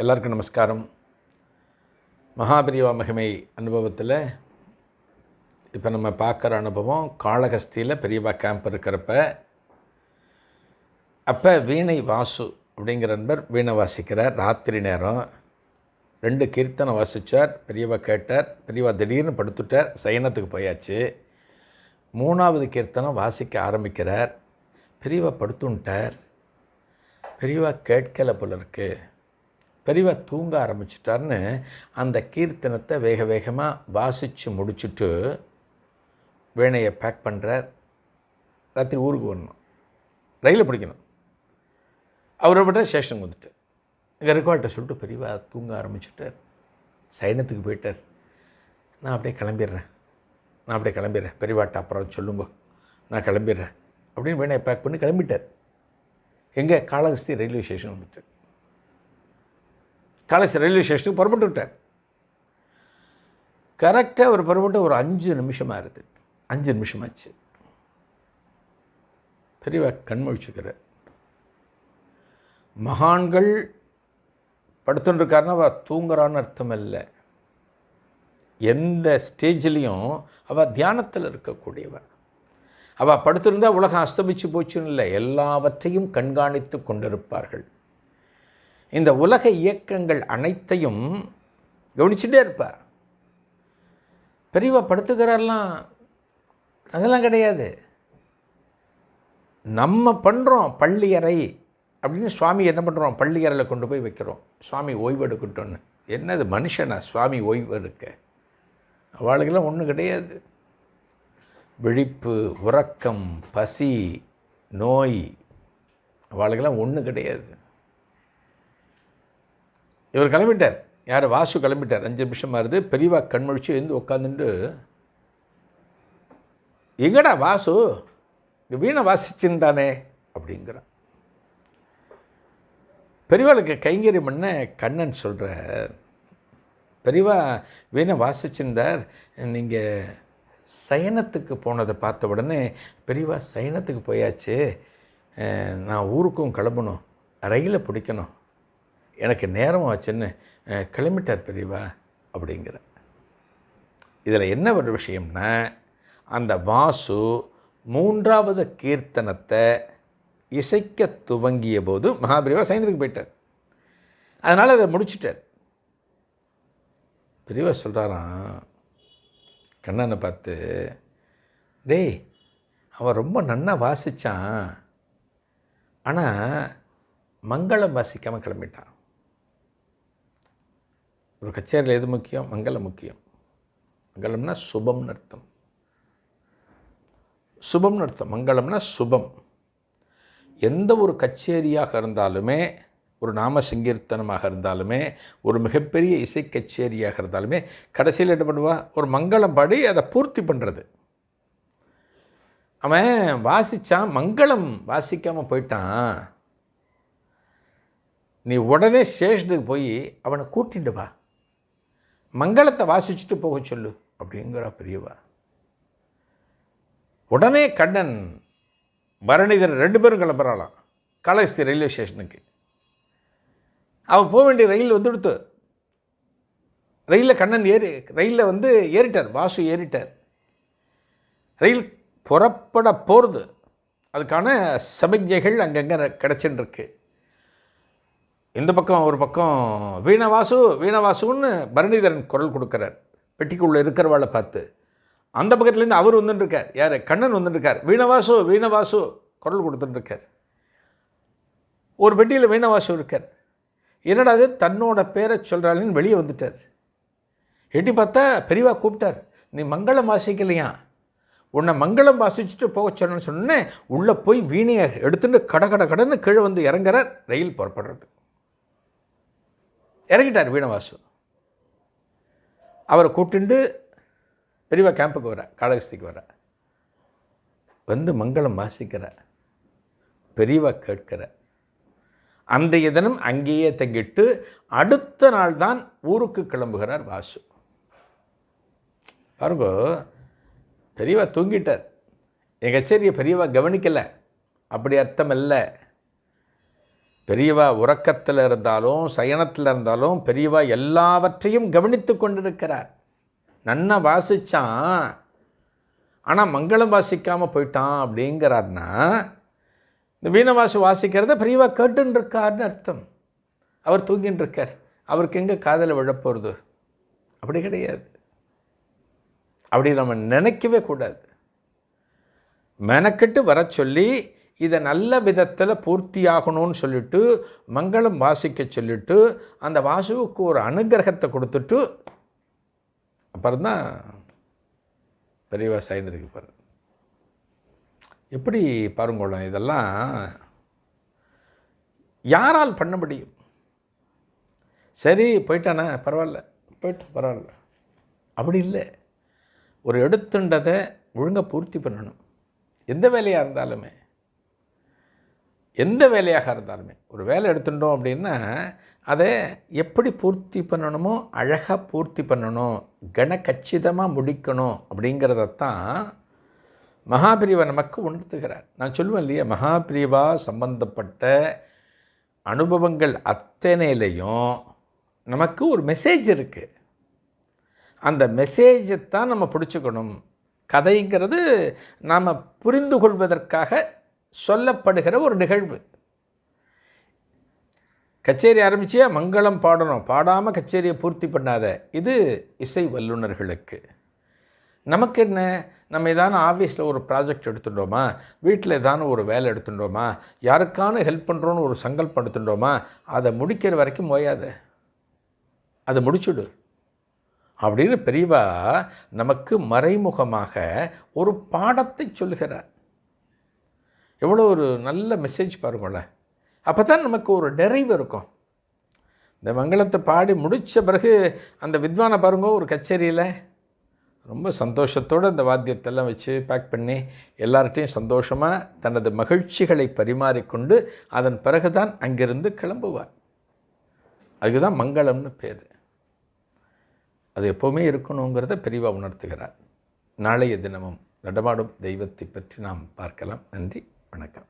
எல்லாருக்கும் நமஸ்காரம். மகாபிரிவா மகிமை அனுபவத்தில் இப்போ நம்ம பார்க்குற அனுபவம் காளகஸ்தியில் பெரியவா கேம்ப் இருக்கிறப்ப அப்போ வீணை வாசு அப்படிங்கிற நண்பர் வீணை வாசிக்கிறார். ராத்திரி நேரம் ரெண்டு கீர்த்தனை வாசித்தார் பெரியவா கேட்டார் பெரியவா திடீர்னு படுத்துட்டார் சயனத்துக்கு போயாச்சு. மூணாவது கீர்த்தனம் வாசிக்க ஆரம்பிக்கிறார். பெரியவா படுத்துன்ட்டார் பெரியவா கேட்கல போல இருக்குது பெரியவா தூங்க ஆரம்பிச்சிட்டார்னு அந்த கீர்த்தனத்தை வேக வேகமாக வாசித்து முடிச்சுட்டு வேணையை பேக் பண்ணுறார் ராத்திரி ஊருக்கு வரணும். ரயிலை பிடிக்கணும். அவரை விட ஸ்டேஷனுக்கு வந்துட்டு. இங்கே ரெக்கார்ட்டை சொல்லிட்டு பெரியவா தூங்க ஆரம்பிச்சுட்டார். சைனத்துக்கு போயிட்டார். நான் அப்படியே கிளம்பிடுறேன். நான் அப்படியே கிளம்பிடுறேன். பெரியவாட்ட அப்புறம் சொல்லுங்க. நான் கிளம்பிடுறேன். அப்படின்னு வேணையை பேக் பண்ணி கிளம்பிட்டார். எங்கே காளஹஸ்தி ரயில்வே ஸ்டேஷன் வந்துட்டு. காலேஜ் ரயில்வே ஸ்டேஷனுக்கு புறப்பட்டு விட்டார். கரெக்டாக அவர் புறப்பட்டு ஒரு அஞ்சு நிமிஷமாக இருக்குது அஞ்சு நிமிஷமாச்சு பெரியவா கண்மொழிச்சுக்கிறார் மகான்கள் படுத்துட்டுருக்காருன்னா அவள் தூங்குறான்னு அர்த்தம் இல்லை எந்த ஸ்டேஜ்லேயும் அவள் தியானத்தில் இருக்கக்கூடியவள் அவள் படுத்திருந்தால் உலகம் அஸ்தமிச்சு போச்சுன்னு இல்லை. எல்லாவற்றையும் கண்காணித்து கொண்டிருப்பார்கள். இந்த உலக இயக்கங்கள் அனைத்தையும் கவனிச்சுட்டே இருப்பார். பெரியவா படுத்துக்கிறாரெல்லாம் அதெல்லாம் கிடையாது. நம்ம பண்ணுறோம் பள்ளியறை அப்படின்னு சுவாமி என்ன பண்ணுறோம் பள்ளியறையில் கொண்டு போய் வைக்கிறோம். சுவாமி ஓய்வெடுக்கட்டோன்னு என்னது மனுஷனா சுவாமி ஓய்வு எடுக்க? அவளுக்கெல்லாம் ஒன்றும் கிடையாது. விழிப்பு உறக்கம் பசி நோய் அவளுக்கெல்லாம் ஒன்றும் கிடையாது. இவர் கிளம்பிட்டார். யார்? வாசு கிளம்பிட்டார். அஞ்சு நிமிஷம் இருந்து பெரியவா கண்மொழிச்சு எழுந்து உட்காந்துட்டு எங்கடா வாசு? வீணை வாசிச்சிருந்தானே? அப்படிங்கிறான். பெரியவாளுக்கு கைங்கரியம் பண்ண கண்ணன் சொல்கிறார் பெரியவா வீணை வாசிச்சிருந்தார். நீங்கள் சயனத்துக்கு போனதை பார்த்த உடனே பெரியவா சயனத்துக்கு போயாச்சு. நான் ஊருக்கும் கிளம்பணும். ரயிலை பிடிக்கணும். எனக்கு நேரம் ஆச்சுன்னு கிளம்பிட்டார் பெரியவா அப்படிங்கிற. இதில் என்ன ஒரு விஷயம்னா அந்த வாசு மூன்றாவது கீர்த்தனத்தை இசைக்க துவங்கிய போது மகாபிரிவா சைனத்துக்கு போயிட்டார். அதனால் அதை முடிச்சிட்டார். பெரியவா சொல்கிறாராம் கண்ணனை பார்த்து டேய் அவன் ரொம்ப நன்னா வாசித்தான் ஆனால் மங்களம் வாசிக்காமல் கிளம்பிட்டான். ஒரு கச்சேரியில் எது முக்கியம்? மங்களம் முக்கியம். மங்களம்னா சுபம்னு அர்த்தம். சுபம்னு அர்த்தம். மங்களம்னா சுபம். எந்த ஒரு கச்சேரியாக இருந்தாலுமே ஒரு நாம சங்கீர்த்தனமாக இருந்தாலுமே ஒரு மிகப்பெரிய இசை கச்சேரியாக இருந்தாலுமே கடைசியில் என்ன பண்ணுவா? ஒரு மங்களம் பாடி அதை பூர்த்தி பண்ணுறது அவன் வாசித்தான் மங்களம் வாசிக்காமல் போயிட்டான். நீ உடனே ஸ்டேஷனுக்கு போய் அவனை கூட்டிட்டு வா. மங்களத்தை வாசிச்சுட்டு போக சொல்லு அப்படிங்கிற பெரியவா உடனே கண்ணன் பரணிதர் ரெண்டு பேரும் கிளம்புறாளாம். காளஹஸ்தி ரயில்வே ஸ்டேஷனுக்கு அவன் போக வேண்டிய ரயில் வந்துடுத்து. ரயிலில் கண்ணன் ஏறி ரயிலில் வந்து ஏறிட்டார் வாசு ஏறிட்டார். ரயில் புறப்பட போகிறது அதுக்கான சமிக்ஞைகள் அங்கங்கே கிடச்சின்னு இருக்குது இந்த பக்கம் ஒரு பக்கம் வீணவாசு வீணவாசுன்னு பரணிதரன் குரல் கொடுக்குறார். பெட்டிக்குள்ளே இருக்கிறவாளை பார்த்து. அந்த பக்கத்துலேருந்து அவர் வந்துட்டுருக்கார். யார்? கண்ணன் வந்துட்டுருக்கார். வீணவாசு வீணவாசு குரல் கொடுத்துட்டுருக்கார். ஒரு பெட்டியில் வீணவாசு இருக்கார். என்னடா அது தன்னோட பேரை சொல்கிறாளின்னு வெளியே வந்துட்டார். எட்டி பார்த்தா பெரியவா கூப்பிட்டார். நீ மங்களம் வாசிக்கலையா? உன்னை மங்களம் வாசிச்சுட்டு போக சொன்னேன்னு சொன்னேன் உள்ளே போய் வீணையை எடுத்துட்டு கட கட கடன்னு கீழே வந்து இறங்குறார். ரயில் புறப்படுறது. இறங்கிட்டார் வீணவாசு. அவரை கூட்டிண்டு பெரியவா கேம்புக்கு வர காலகஸ்திக்கு வர. வந்து மங்களம் வாசிக்கிற பெரியவா கேட்கிற. அன்றைய தினம் அங்கேயே தங்கிட்டு அடுத்த நாள் தான் ஊருக்கு கிளம்புகிறார் வாசு. பாருங்க பெரியவா தூங்கிட்டார். என் கச்சேரியை பெரியவா கவனிக்கலை. அப்படி அர்த்தம் இல்லை. பெரியவா உறக்கத்தில் இருந்தாலும் சயனத்தில் இருந்தாலும் பெரியவா எல்லாவற்றையும் கவனித்து கொண்டிருக்கிறார். நன்னா வாசிச்சான். ஆனால் மங்களம் வாசிக்காமல் போயிட்டான் அப்படிங்கிறார்னா இந்த வீணவாசி வாசிக்கிறத பெரியவா கேட்டுருக்கார்னு இருக்காருன்னு அர்த்தம். அவர் தூங்கின்னு இருக்கார் அவருக்கு எங்கே காதலை விழப்போகிறது அப்படி கிடையாது. அப்படி நம்ம நினைக்கவே கூடாது. மெனக்கெட்டு வர சொல்லி இதை நல்ல விதத்தில் பூர்த்தியாகணும்னு சொல்லிட்டு மங்களம் வாசிக்க சொல்லிட்டு அந்த வாசுவுக்கு ஒரு அனுகிரகத்தை கொடுத்துட்டு அப்புறம்தான் பெரியவா சைனதுக்கு பாரு எப்படி பாருங்களேன் இதெல்லாம் யாரால் பண்ண முடியும்? சரி போயிட்டானே? பரவாயில்ல. போயிட்டு பரவாயில்ல. அப்படி இல்லை. ஒரு எடுத்துண்டதை ஒழுங்காக பூர்த்தி பண்ணணும். எந்த வேலையாக இருந்தாலுமே. எந்த வேலையாக இருந்தாலுமே. ஒரு வேலை எடுத்துட்டோம் அப்படின்னா அதை எப்படி பூர்த்தி பண்ணணுமோ அழகாக பூர்த்தி பண்ணணும் கன கச்சிதமாக முடிக்கணும் அப்படிங்கிறதத்தான் மகாபிரிவா நமக்கு உணர்த்துகிறார். நான் சொல்லுவேன் இல்லையா மகாபிரிவா சம்பந்தப்பட்ட அனுபவங்கள் அத்தனையிலையும் நமக்கு ஒரு மெசேஜ் இருக்குது அந்த மெசேஜை தான் நம்ம பிடிச்சிக்கணும். கதைங்கிறது நாம் புரிந்து கொள்வதற்காக சொல்லப்படுகிற ஒரு நிகழ்வு. கச்சேரி ஆரம்பிச்சியா? மங்களம் பாடணும். பாடாமல் கச்சேரியை பூர்த்தி பண்ணாத. இது இசை வல்லுநர்களுக்கு. நமக்கு என்ன? நம்ம ஏதான ஆஃபீஸில் ஒரு ப்ராஜெக்ட் எடுத்துட்டோமா? வீட்டில் ஏதான ஒரு வேலை எடுத்துட்டோமா? யாருக்கான ஹெல்ப் பண்ணுறோன்னு ஒரு சங்கல்பம் எடுத்துட்டோமா? அதை முடிக்கிற வரைக்கும் ஓயாத அதை முடிச்சுடு. அப்படின்னு பெரியவா நமக்கு மறைமுகமாக ஒரு பாடத்தை சொல்கிறார் எவ்வளோ ஒரு நல்ல மெசேஜ் பாருங்களேன். அப்போ தான் நமக்கு ஒரு நிறைவு இருக்கும். இந்த மங்களத்தை பாடி முடித்த பிறகு அந்த வித்வானை பாருங்க ஒரு கச்சேரியில் ரொம்ப சந்தோஷத்தோடு அந்த வாத்தியத்தெல்லாம் வச்சு பேக் பண்ணி எல்லார்ட்டையும் சந்தோஷமாக தனது மகிழ்ச்சிகளை பரிமாறிக்கொண்டு அதன் பிறகு தான் அங்கிருந்து கிளம்புவார். அதுதான் மங்களம்னு பேர். அது எப்போவுமே இருக்கணுங்கிறத பெரிவாக உணர்த்துகிறார். நாளைய தினமும் நடமாடும் தெய்வத்தை பற்றி நாம் பார்க்கலாம். நன்றி. வணக்கம்.